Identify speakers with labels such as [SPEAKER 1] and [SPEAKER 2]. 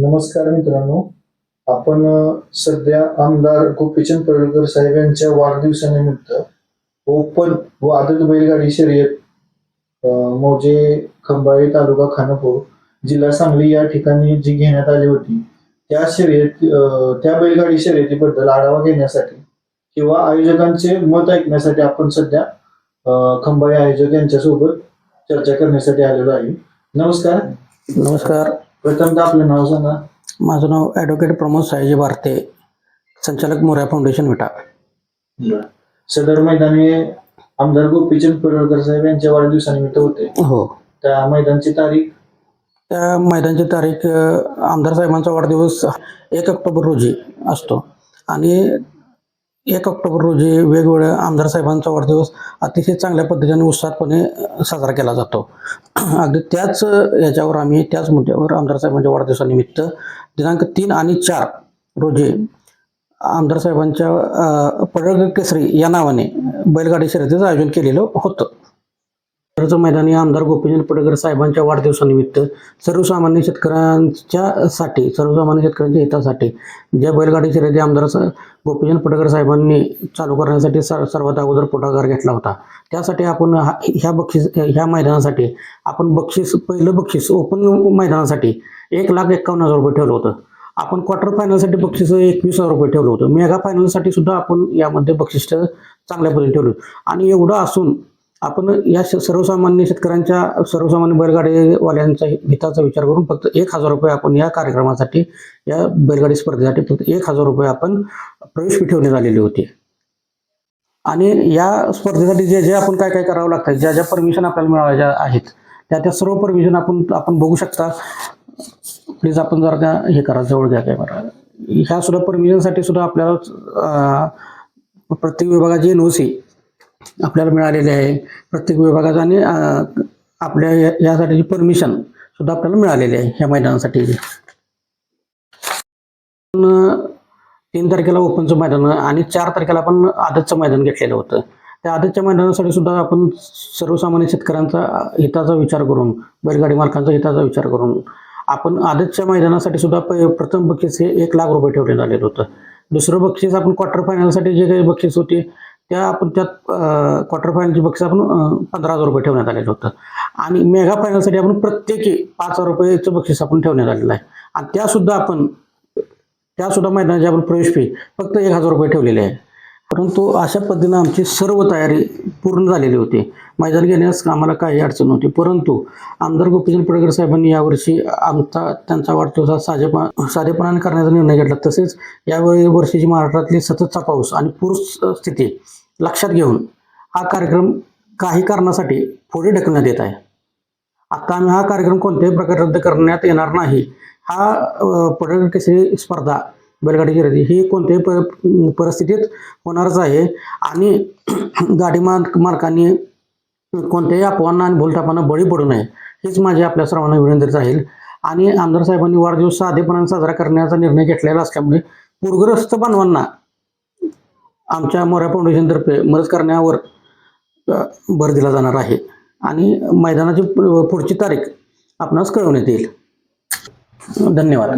[SPEAKER 1] नमस्कार मित्रांनो. आपण सध्या आमदार गोपीचंद पडळकर साहेब यांच्या वाढदिवसानिमित्त ओपन व आदत बैलगाडी शर्यत मोजे खंबाळे तालुका खानापूर जिल्हा सांगली या ठिकाणी जी घेण्यात आली होती त्या शर्यत त्या बैलगाडी शर्यतीबद्दल आढावा घेण्यासाठी किंवा आयोजकांचे मत ऐकण्यासाठी आपण सध्या खंबाळे आयोजक यांच्यासोबत चर्चा करण्यासाठी आलेलो आहे. नमस्कार.
[SPEAKER 2] नमस्कार.
[SPEAKER 1] प्रथमतः आपलं नाव सांगा.
[SPEAKER 2] माझं नाव ॲडव्होकेट प्रमोद सायजी भारते संचालक मोऱ्या फाउंडेशन विटा.
[SPEAKER 1] सदर मैदान आमदार गोपीचंद पडळकर साहेब यांच्या वाढदिवसानिमित्त होते.
[SPEAKER 2] हो.
[SPEAKER 1] त्या मैदानची तारीख?
[SPEAKER 2] त्या मैदानची तारीख अ, आमदार साहेबांचा वाढदिवस एक ऑक्टोबर रोजी असतो. आणि एक ऑक्टोबर रोजी वेगवेगळ्या आमदार साहेबांचा वाढदिवस अतिशय चांगल्या पद्धतीने उत्साहपणे साजरा केला जातो. अगदी त्याच याच्यावर आम्ही त्याच मुद्द्यावर आमदार साहेबांच्या वाढदिवसानिमित्त दिनांक तीन आणि चार रोजी आमदार साहेबांच्या पडळग केसरी या नावाने बैलगाडी शर्यतीचं आयोजन केलेलं होतं. कर्ज मैदानी आमदार गोपीचंद पडगर साहेबांच्या वाढदिवसानिमित्त सर्वसामान्य शेतकऱ्यांच्या साठी सर्वसामान्य शेतकऱ्यांच्या हितासाठी ज्या बैलगाडी शर्यती आमदार गोपीचंद पडगर साहेबांनी चालू करण्यासाठी स सर्वात अगोदर पुढाकार घेतला होता. त्यासाठी आपण हा- ह्या बक्षीस ह्या मैदानासाठी आपण बक्षीस पहिलं बक्षीस ओपन मैदानासाठी एक लाख एक्कावन्न हजार रुपये ठेवलं होतं. आपण क्वार्टर फायनलसाठी बक्षीस एकवीस हजार रुपये ठेवलं होतं. मेगा फायनलसाठी सुद्धा आपण यामध्ये बक्षीस चांगल्या पद्धतीने ठेवलं आणि एवढं असून आपण या श- सर्वसामान्य शेतकऱ्यांच्या सर्वसामान्य बैलगाडीवाल्यांच्या हिताचा विचार करून फक्त एक हजार रुपये आपण या कार्यक्रमासाठी या बैलगाडी स्पर्धेसाठी फक्त एक हजार रुपये आपण प्रवेश ठेवण्यात आलेली होती. आणि या स्पर्धेसाठी जे जे आपण काय काय करावं लागतं ज्या ज्या परमिशन आपल्याला मिळवायच्या आहेत त्या त्या सर्व परमिशन आपण आपण बघू शकता. प्लीज आपण जरा त्या हे करा जवळ घ्या काय बरं ह्या सुद्धा परमिशनसाठी सुद्धा आपल्याला प्रत्येक विभागाची एन ओ सी आपल्याला मिळालेले आहे. प्रत्येक विभागाचा आणि आपल्या यासाठीची परमिशन सुद्धा आपल्याला मिळालेली आहे ह्या मैदानासाठी. तीन तारखेला ओपनचं मैदान आणि चार तारखेला आपण आदतचं मैदान घेतलेलं होतं. त्या आदतच्या मैदानासाठी सुद्धा आपण सर्वसामान्य शेतकऱ्यांचा हिताचा विचार करून बैलगाडी मालकांचा हिताचा विचार करून आपण आदतच्या मैदानासाठी सुद्धा प- प्रथम बक्षीस हे एक लाख रुपये ठेवले आलेलं होतं. दुसरं बक्षीस आपण क्वार्टर फायनलसाठी जे काही बक्षीस होती त्या आपण त्यात क्वार्टर फायनलची बक्षीस आपण पंधरा हजार रुपये ठेवण्यात आलेलं होतं. आणि मेगा फायनलसाठी आपण प्रत्येकी पाच हजार रुपयेचं बक्षीस आपण ठेवण्यात आलेलं आहे. आणि त्यासुद्धा आपण त्यासुद्धा मैदानाची आपण प्रवेश फी फक्त एक हजार रुपये ठेवलेली आहे. परंतु अशा पद्धतीनं आमची सर्व तयारी पूर्ण झालेली होती. मैदान घेण्यास आम्हाला काही अडचण नव्हती. परंतु आमदार गोपीचंद पडळकर साहेबांनी यावर्षी आमचा त्यांचा वाढदिवस साधेपणा साधेपणाने करण्याचा निर्णय घेतला. तसेच यावेळी वर्षीची महाराष्ट्रातली सततचा पाऊस आणि पूर स्थिती लक्षात घेऊन हा कार्यक्रम काही कारणासाठी पुढे ढकलण्यात येत आहे. आत्ता आम्ही हा कार्यक्रम कोणत्याही प्रकारे रद्द करण्यात येणार नाही. हा अ, केसरी स्पर्धा बैलगाडी शर्यती ही कोणत्याही प परिस्थितीत होणारच आहे. आणि गाडी मालक मालकांनी कोणत्याही अपवांना आणि भूलथापांना बळी पडू नये. हीच माझी आपल्या सर्वांना विनंती राहील. आणि आमदार साहेबांनी वाढदिवस साधेपणाने साजरा करण्याचा निर्णय घेतलेला असल्यामुळे पूरग्रस्त बांधवांना आमच्या मोऱ्या फाउंडेशनतर्फे मदत करण्यावर भर दिला जाणार आहे. आणि मैदानाची पुढची तारीख आपणास कळवण्यात येईल.
[SPEAKER 1] धन्यवाद.